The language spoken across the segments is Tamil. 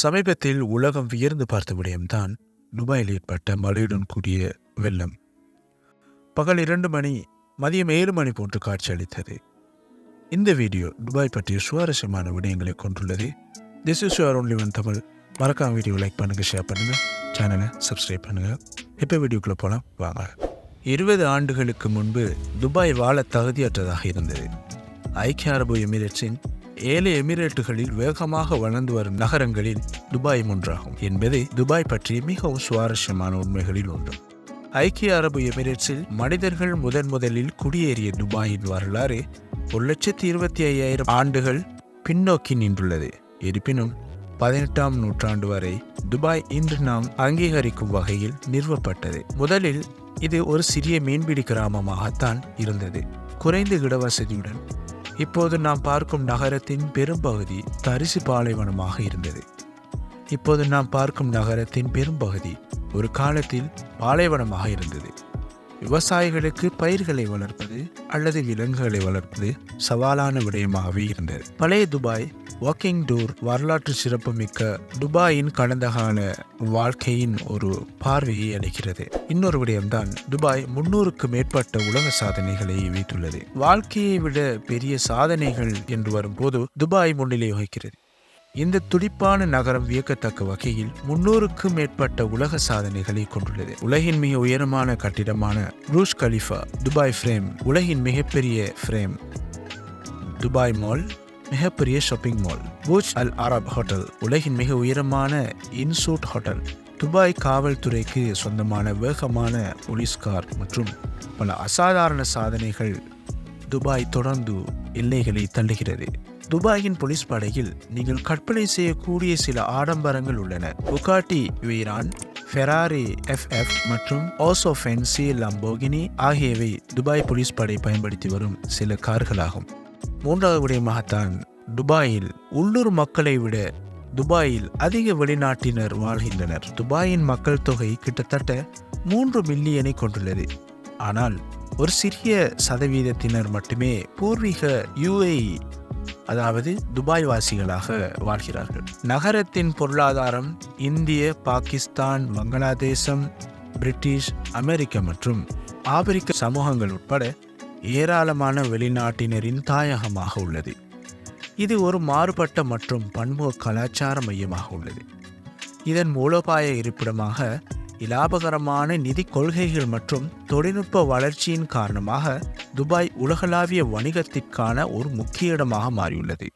சமீபத்தில் உலகம் வியர்ந்து பார்த்த விடயம்தான் துபாயில் ஏற்பட்ட மழையுடன் கூடிய வெள்ளம். பகல் இரண்டு மணி மதியம் ஏழு மணி போன்று காட்சியளித்தது இந்த வீடியோ துபாய் பற்றிய சுவாரஸ்யமான விடயங்களை கொண்டுள்ளது. This is your only one Tamil. மறக்காம வீடியோ லைக் பண்ணுங்க ஷேர் பண்ணுங்க சேனலை சப்ஸ்கிரைப் பண்ணுங்க. இப்போ வீடியோக்குள்ளே போகலாம் வாங்க. இருபது ஆண்டுகளுக்கு முன்பு துபாய் வாழ தகுதியற்றதாக இருந்தது. ஐக்கிய அரபு எமிரேட்ஸின் ஏழு எமிரேட்டுகளில் வேகமாக வளர்ந்து வரும் நகரங்களில் துபாய் ஒன்றாகும் என்பது துபாய் பற்றிய மிகவும் சுவாரஸ்யமான உண்மைகளில் ஒன்று. ஐக்கிய அரபு எமிரேட்ஸில் மனிதர்கள் முதன் முதலில் குடியேறிய துபாயின் வரலாறு ஒரு லட்சத்தி இருபத்தி ஐயாயிரம் ஆண்டுகள் பின்னோக்கி நின்றுள்ளது. இருப்பினும் பதினெட்டாம் நூற்றாண்டு வரை துபாய் இன்று நாம் அங்கீகரிக்கும் வகையில் நிறுவப்பட்டது. முதலில் இது ஒரு சிறிய மீன்பிடி கிராமமாகத்தான் இருந்தது. குறைந்த இடவசதியுடன் இப்போது நாம் பார்க்கும் நகரத்தின் பெரும்பகுதி தரிசு பாலைவனமாக இருந்தது. இப்போது நாம் பார்க்கும் நகரத்தின் பெரும்பகுதி ஒரு காலத்தில் பாலைவனமாக இருந்தது. விவசாயிகளுக்கு பயிர்களை வளர்ப்பது அல்லது விலங்குகளை வளர்ப்பது சவாலான விடயமாகவே இருந்தது. பழைய துபாய் வாக்கிங் டூர் வரலாற்று சிறப்புமிக்க துபாயின் கடந்த கால வாழ்க்கையின் ஒரு பார்வையை அளிக்கிறது. இன்னொரு விடயம்தான் துபாய் முன்னூறுக்கு மேற்பட்ட உலக சாதனைகளை வைத்துள்ளது. வாழ்க்கையை விட பெரிய சாதனைகள் என்று வரும்போது துபாய் முன்னிலை வகிக்கிறது. இந்த துடிப்பான நகரம் வியக்கத்தக்க வகையில் முன்னூறுக்கும் மேற்பட்ட உலக சாதனைகளை கொண்டுள்ளது. உலகின் மிக உயரமான கட்டிடமான ரூஷ் கலிஃபா துபாய் ஃப்ரேம் உலகின் மிகப்பெரிய ஃப்ரேம் துபாய் மால் மிகப்பெரிய shopping mall Burj al Arab hotel உலகின் மிக உயரமான இன்சூட் ஹோட்டல் துபாய் காவல்துறைக்கு சொந்தமான வேகமான போலீஸ் கார் மற்றும் பல அசாதாரண சாதனைகள் துபாய் தொடர்ந்து எல்லைகளை தள்ளுகிறது. துபாயின் போலீஸ் படையில் நீங்கள் கற்பனை செய்யக்கூடிய சில ஆடம்பரங்கள் உள்ளன. புகாட்டி வீரான் ஃபெராரி எஃப்எஃப் மற்றும் ஓசோ ஃபென்சி லம்போகினி ஆகியவை துபாய் போலீஸ் படை பயன்படுத்தி வரும் சில கார்களாகும். மூன்றாவது விடயமாகத்தான் துபாயில் உள்ளூர் மக்களை விட துபாயில் அதிக வெளிநாட்டினர் வாழ்கின்றனர். துபாயின் மக்கள் தொகை கிட்டத்தட்ட மூன்று மில்லியனை கொண்டுள்ளது. ஆனால் ஒரு சிறிய சதவீதத்தினர் மட்டுமே பூர்வீக யுஏஇ அதாவது துபாய் வாசிகளாக வாழ்கிறார்கள். நகரத்தின் பொருளாதாரம் இந்திய பாகிஸ்தான் பங்களாதேசம் பிரிட்டிஷ் அமெரிக்க மற்றும் ஆப்பிரிக்க சமூகங்கள் உட்பட ஏராளமான வெளிநாட்டினரின் தாயகமாக உள்ளது. இது ஒரு மாறுபட்ட மற்றும் பன்முக கலாச்சார மையமாக உள்ளது. இதன் மூலோபாய இருப்பிடமாக இலாபகரமான நிதி கொள்கைகள் மற்றும் தொழில்நுட்ப வளர்ச்சியின் காரணமாக துபாய் உலகளாவிய வணிகத்திற்கான ஒரு முக்கிய இடமாக மாறியுள்ளது.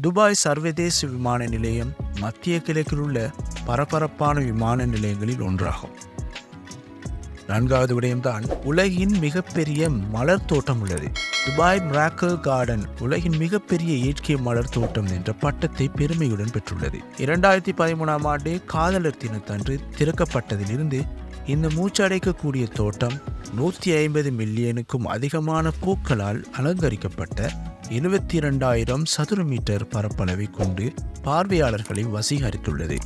துபாய் சர்வதேச விமான நிலையம் மத்திய கிழக்கில் உள்ள பரபரப்பான விமான நிலையங்களில் ஒன்றாகும். நான்காவது விடயம்தான் உலகின் மிகப்பெரிய மலர் தோட்டம் உள்ளது. துபாய் மிராக்கல் கார்டன் உலகின் மிகப்பெரிய இயற்கை மலர் தோட்டம் என்ற பட்டத்தை பெருமையுடன் பெற்றுள்ளது. இரண்டாயிரத்தி பதிமூணாம் ஆண்டு காதலர் தினத்தன்று திறக்கப்பட்டதிலிருந்து இந்த மூச்சடைக்கக்கூடிய தோட்டம் நூற்றி ஐம்பது மில்லியனுக்கும் அதிகமான பூக்களால் அலங்கரிக்கப்பட்ட எழுபத்தி இரண்டாயிரம் சதுர மீட்டர் பரப்பளவை கொண்டு பார்வையாளர்களை வசீகரித்துள்ளது.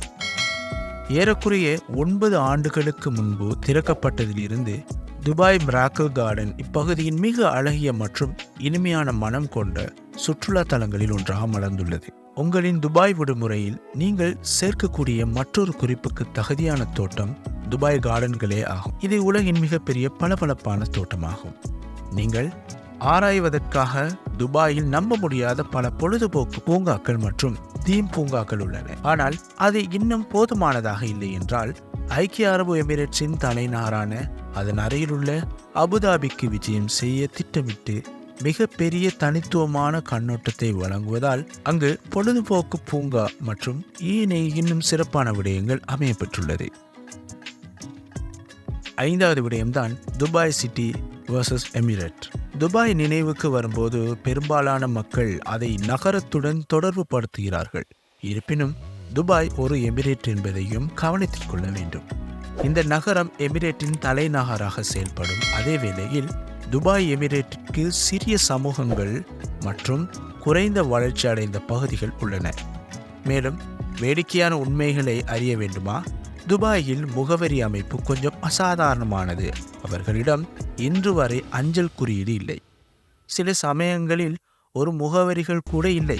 ஏறக்குறைய ஒன்பது ஆண்டுகளுக்கு முன்பு திறக்கப்பட்டதிலிருந்து துபாய் மிராக்கல் கார்டன் இப்பகுதியின் மிக அழகிய மற்றும் இனிமையான மனம் கொண்ட சுற்றுலா தலங்களில் ஒன்றாக மலர்ந்துள்ளது. உங்களின் துபாய் விடுமுறையில் நீங்கள் சேர்க்கக்கூடிய மற்றொரு குறிப்புக்கு தகுதியான தோட்டம் துபாய் கார்டன்களே ஆகும். இது உலகின் மிகப்பெரிய பளபளப்பான தோட்டமாகும். நீங்கள் ஆராய்வதற்காக துபாயில் நம்ப முடியாத பல பொழுதுபோக்கு பூங்காக்கள் மற்றும் தீம் பூங்காக்கள் உள்ளன. ஆனால் அது இன்னும் போதுமானதாக இல்லை என்றால் ஐக்கிய அரபு எமிரேட்ஸின் தலைநகரான அதன் அருகிலுள்ள அபுதாபிக்கு விஜயம் செய்ய திட்டமிட்டு மிக பெரிய தனித்துவமான கண்ணோட்டத்தை வழங்குவதால் அங்கு பொழுதுபோக்கு பூங்கா மற்றும் ஈனை இன்னும் சிறப்பான விடயங்கள் அமையப்பெற்றுள்ளது. ஐந்தாவது விடயம்தான் Dubai city versus emirate. Dubai நினைவுக்கு வரும்போது பெரும்பாலான மக்கள் அதை நகரத்துடன் தொடர்பு படுத்துகிறார்கள் இருப்பினும் துபாய் ஒரு எமிரேட் என்பதையும் கவனத்தில் கொள்ள வேண்டும். இந்த நகரம் எமிரேட்டின் தலைநகராக செயல்படும். அதே வேளையில் துபாய் எமிரேட்டிற்கு சிறிய சமூகங்கள் மற்றும் குறைந்த வளர்ச்சி அடைந்த பகுதிகள் உள்ளன. மேலும் வேடிக்கையான உண்மைகளை அறிய வேண்டுமா? துபாயில் முகவரி அமைப்பு கொஞ்சம் அசாதாரணமானது. அவர்களிடம் இன்று வரை அஞ்சல் குறியீடு இல்லை. சில சமயங்களில் ஒரு முகவரிகள் கூட இல்லை.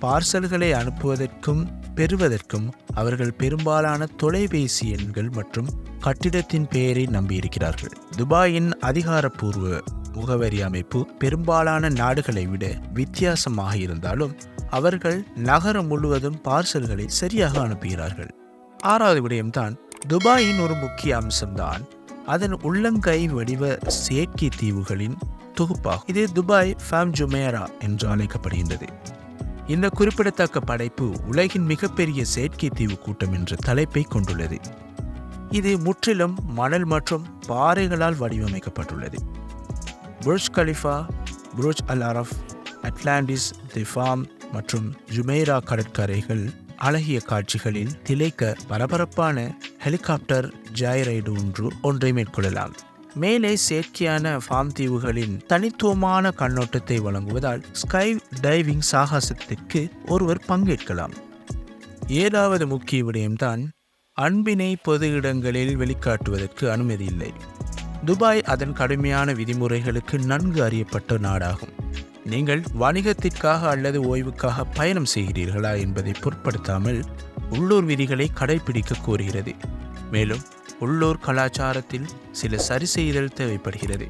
பார்சல்களை அனுப்புவதற்கும் பெறுவதற்கும் அவர்கள் பெரும்பாலான தொலைபேசி எண்கள் மற்றும் கட்டிடத்தின் பெயரை நம்பியிருக்கிறார்கள். துபாயின் அதிகாரப்பூர்வ முகவரி அமைப்பு பெரும்பாலான நாடுகளை விட வித்தியாசமாக இருந்தாலும் அவர்கள் நகரம் முழுவதும் பார்சல்களை சரியாக அனுப்புகிறார்கள். ஆறாவது விடயம்தான் துபாயின் ஒரு முக்கிய அம்சம்தான் அதன் உள்ளங்கை வடிவ செயற்கை தீவுகளின் தொகுப்பாகும். இது துபாய் ஃபேம் ஜுமேரா என்று அழைக்கப்படுகின்றது. இந்த குறிப்பிடத்தக்க படைப்பு உலகின் மிகப்பெரிய செயற்கை தீவு கூட்டம் என்ற தலைப்பை கொண்டுள்ளது. இது முற்றிலும் மணல் மற்றும் பாறைகளால் வடிவமைக்கப்பட்டுள்ளது. Burj Khalifa Burj Al Arab Atlantis the Palm மற்றும் ஜுமேரா கடற்கரைகள் அழகிய காட்சிகளில் திளைக்க பரபரப்பான ஹெலிகாப்டர் ஜாய்ரைடு ஒன்று ஒன்றை மேற்கொள்ளலாம். மேலே செயற்கையான ஃபார்ம் தீவுகளின் தனித்துவமான கண்ணோட்டத்தை வழங்குவதால் ஸ்கை டைவிங் சாகசத்திற்கு ஒருவர் பங்கேற்கலாம். ஏழாவது முக்கிய விடயம்தான் அன்பினை பொது இடங்களில் வெளிக்காட்டுவதற்கு அனுமதி இல்லை. துபாய் அதன் கடுமையான விதிமுறைகளுக்கு நன்கு அறியப்பட்ட நாடாகும். நீங்கள் வணிகத்திற்காக அல்லது ஓய்வுக்காக பயணம் செய்கிறீர்களா என்பதை பொருட்படுத்தாமல் உள்ளூர் விதிகளை கடைபிடிக்க கோருகிறது. மேலும் உள்ளூர் கலாச்சாரத்தில் சில சரிசெய்தல் தேவைப்படுகிறது.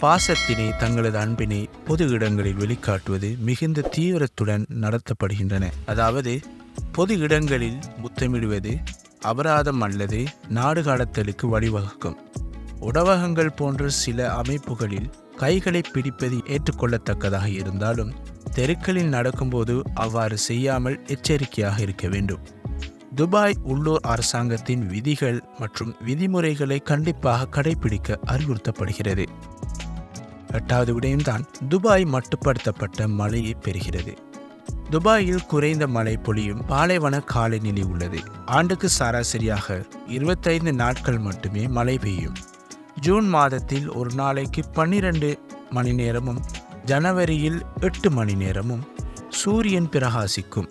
பாசத்தினை தங்களது அன்பினை பொது இடங்களில் வெளிக்காட்டுவது மிகுந்த தீவிரத்துடன் நடத்தப்படுகின்றன. அதாவது பொது இடங்களில் முத்தமிடுவது அபராதம் அல்லது நாடு கடத்தலுக்கு வழிவகுக்கும். உணவகங்கள் போன்ற சில அமைப்புகளில் கைகளை பிடிப்பது ஏற்றுக்கொள்ளத்தக்கதாக இருந்தாலும் தெருக்களில் நடக்கும்போது அவ்வாறு செய்யாமல் எச்சரிக்கையாக இருக்க வேண்டும். துபாய் உள்ளூர் அரசாங்கத்தின் விதிகள் மற்றும் விதிமுறைகளை கண்டிப்பாக கடைபிடிக்க அறிவுறுத்தப்படுகிறது. எட்டாவது விடயம்தான் துபாய் மட்டுப்படுத்தப்பட்ட மழையை பெறுகிறது. துபாயில் குறைந்த மழை பொழியும் பாலைவன காலநிலை உள்ளது. ஆண்டுக்கு சராசரியாக இருபத்தைந்து நாட்கள் மட்டுமே மழை பெய்யும். ஜூன் மாதத்தில் ஒரு நாளைக்கு பன்னிரண்டு மணி நேரமும் ஜனவரியில் எட்டு மணி நேரமும் சூரியன் பிரகாசிக்கும்.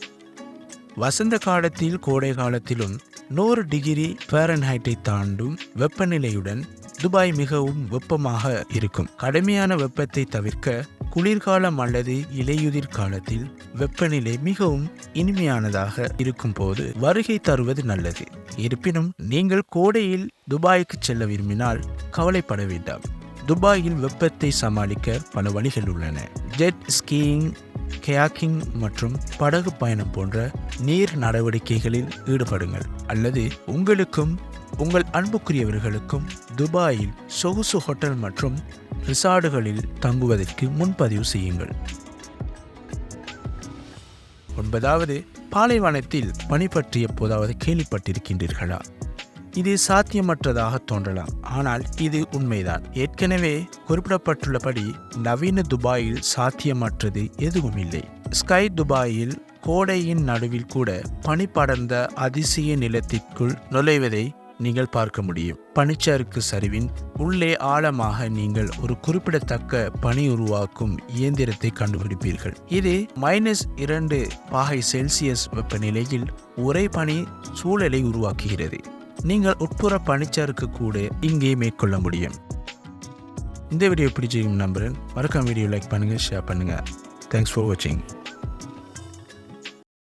வசந்த காலத்தில் கோடை காலத்திலும் நூறு டிகிரி ஃபாரன்ஹைட்டை தாண்டும் வெப்பநிலையுடன் துபாய் மிகவும் வெப்பமாக இருக்கும். கடுமையான வெப்பத்தை தவிர்க்க குளிர்காலம் அல்லது இலையுதிர் காலத்தில் வெப்பநிலை மிகவும் இனிமையானதாக இருக்கும் போது வருகை தருவது நல்லது. இருப்பினும் நீங்கள் கோடையில் துபாய்க்கு செல்ல விரும்பினால் கவலைப்பட வேண்டாம். துபாயில் வெப்பத்தை சமாளிக்க பல வழிகள் உள்ளன. ஜெட் ஸ்கீயிங் கயாக்கிங் மற்றும் படகு பயணம் போன்ற நீர் நடவடிக்கைகளில் ஈடுபடுங்கள். அல்லது உங்களுக்கும் உங்கள் அன்புக்குரியவர்களுக்கும் துபாயில் சொகுசு ஹோட்டல் மற்றும் ரிசார்டுகளில் தங்குவதற்கு முன்பதிவு செய்யுங்கள். ஒன்பதாவது பாலைவனத்தில் பணி பற்றி எப்போதாவது கேள்விப்பட்டிருக்கின்றீர்களா? இது சாத்தியமற்றதாக தோன்றலாம். ஆனால் இது உண்மைதான். ஏற்கனவே குறிப்பிடப்பட்டுள்ளபடி நவீன துபாயில் சாத்தியமற்றது எதுவும் இல்லை ஸ்கை துபாயில் கோடையின் நடுவில் கூட பனி படர்ந்த அதிசய நிலத்திற்குள் நுழைவதை நீங்கள் பார்க்க முடியும். பனிச்சறுக்கு சரிவின் உள்ளே ஆழமாக நீங்கள் ஒரு குறிப்பிடத்தக்க பனி உருவாக்கும் இயந்திரத்தை கண்டுபிடிப்பீர்கள். இது மைனஸ் இரண்டு பாகை செல்சியஸ் வெப்பநிலையில் உரை பனி சூழலை உருவாக்குகிறது. நீங்கள் உட்புற பனிச்சறுக்கு கூட இங்கே மேற்கொள்ள முடியும். இந்த வீடியோ பிடிச்சிருக்கும் நம்புறேன் மறக்காம வீடியோ லைக் பண்ணுங்கள் ஷேர் பண்ணுங்கள் தேங்க்ஸ் ஃபார் வாட்சிங்